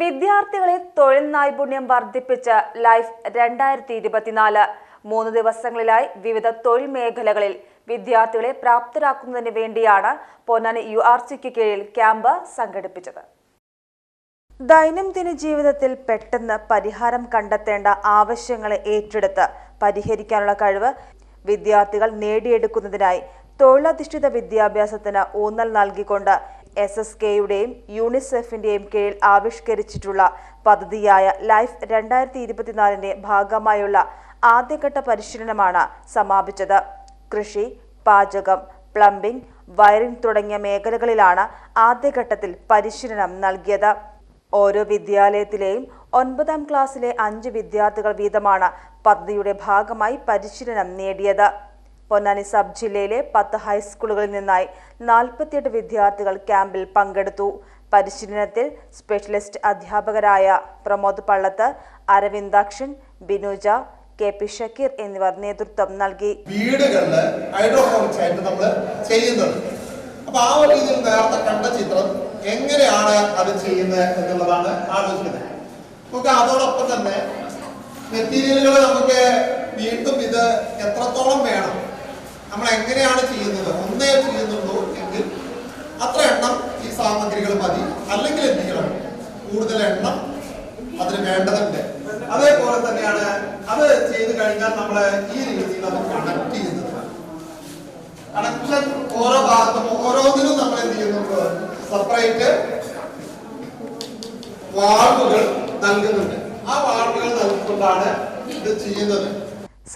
വിദ്യാർത്ഥികളെ തൊഴിൽ നൈപുണ്യം വർദ്ധിപ്പിച്ച ലൈഫ് രണ്ടായിരത്തി ഇരുപത്തിനാല് മൂന്ന് ദിവസങ്ങളിലായി വിവിധ തൊഴിൽ മേഖലകളിൽ വിദ്യാർത്ഥികളെ പ്രാപ്തരാക്കുന്നതിന് വേണ്ടിയാണ് പൊന്നാനി യു ആർ സിക്ക് കീഴിൽ ക്യാമ്പ് സംഘടിപ്പിച്ചത്. ദൈനംദിന ജീവിതത്തിൽ പെട്ടെന്ന് പരിഹാരം കണ്ടെത്തേണ്ട ആവശ്യങ്ങളെ ഏറ്റെടുത്ത് പരിഹരിക്കാനുള്ള കഴിവ് വിദ്യാർത്ഥികൾ നേടിയെടുക്കുന്നതിനായി തൊഴിലധിഷ്ഠിത വിദ്യാഭ്യാസത്തിന് ഊന്നൽ നൽകിക്കൊണ്ട് എസ് എസ് കെയുടെയും യൂണിസെഫിന്റെയും കീഴിൽ ആവിഷ്കരിച്ചിട്ടുള്ള പദ്ധതിയായ ലൈഫ് രണ്ടായിരത്തി ഇരുപത്തിനാലിന്റെ ഭാഗമായുള്ള ആദ്യഘട്ട പരിശീലനമാണ് സമാപിച്ചത്. കൃഷി പാചകം പ്ലംബിംഗ് വയറിംഗ് തുടങ്ങിയ മേഖലകളിലാണ് ആദ്യഘട്ടത്തിൽ പരിശീലനം നൽകിയത്. ഓരോ വിദ്യാലയത്തിലെയും ഒൻപതാം ക്ലാസ്സിലെ അഞ്ച് വിദ്യാർത്ഥികൾ വീതമാണ് പദ്ധതിയുടെ ഭാഗമായി പരിശീലനം നേടിയത്. പൊന്നാനി സബ് ജില്ലയിലെ പത്ത് ഹൈസ്കൂളുകളിൽ നിന്നായി നാൽപ്പത്തിയെട്ട് വിദ്യാർത്ഥികൾ ക്യാമ്പിൽ പങ്കെടുത്തു. പരിശീലനത്തിൽ സ്പെഷ്യലിസ്റ്റ് അധ്യാപകരായ പ്രമോദ് പള്ളത്ത് അരവിന്ദാക്ഷൻ ബിനുജ കെ പി ഷക്കീർ എന്നിവർ നേതൃത്വം നൽകി. വീടുകളിൽ ഹൈഡ്രോപോണിക്സ് ആയിട്ട് നമ്മൾ ചെയ്യുന്നത് അപ്പൊ ആ ഒരു രീതിയിൽ നേരത്തെ കണ്ട ചിത്രം എങ്ങനെയാണ് അത് ചെയ്യുന്നത് എന്നുള്ളതാണ് ആലോചിക്കുന്നത്. നമുക്ക് അതോടൊപ്പം തന്നെ മെറ്റീരിയലുകൾ നമുക്ക് വീണ്ടും ഇത് എത്രത്തോളം വേണം നമ്മൾ എങ്ങനെയാണ് ചെയ്യുന്നത്? ഒന്നേ ചെയ്യുന്നുള്ളൂ എങ്കിൽ അത്ര എണ്ണം ഈ സാമഗ്രികൾ മതി. അല്ലെങ്കിൽ എന്ത് ചെയ്യണം? കൂടുതൽ എണ്ണം അതിന് വേണ്ടതുണ്ട്. അതേപോലെ തന്നെയാണ് അത് ചെയ്ത് കഴിഞ്ഞാൽ നമ്മൾ ഈ രീതിയിൽ അത് കണക്ട് ചെയ്യുന്നത്. കണക്ഷൻ ഓരോ ഭാഗത്തും ഓരോന്നിനും നമ്മൾ എന്ത് ചെയ്യുന്നുണ്ട്? സെപ്പറേറ്റ് വാൾവുകൾ നൽകുന്നുണ്ട്. ആ വാൾവുകൾ നൽകിക്കൊണ്ടാണ് ഇത് ചെയ്യുന്നത്.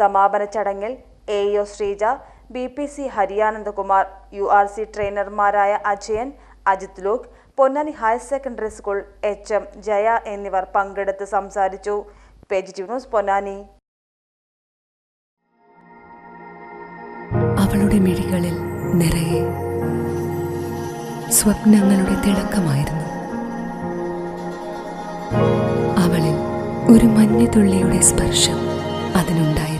സമാപന ചടങ്ങിൽ A O Sreeja B P C Hariyanandakumar U R C ട്രെയിനർമാരായ Ajayan Ajith Lok Ponnani higher secondary school H M Jaya എന്നിവർ പങ്കെടുത്ത് സംസാരിച്ചു. Page news Ponnani. അവളുടെ മിഴികളിൽ നിറയെ സ്വപ്നങ്ങളുടെ തിളക്കമായിരുന്നു. അവളിൽ ഒരു മഞ്ഞുതുള്ളിയുടെ സ്പർശം അതിനുണ്ടായിരുന്നു.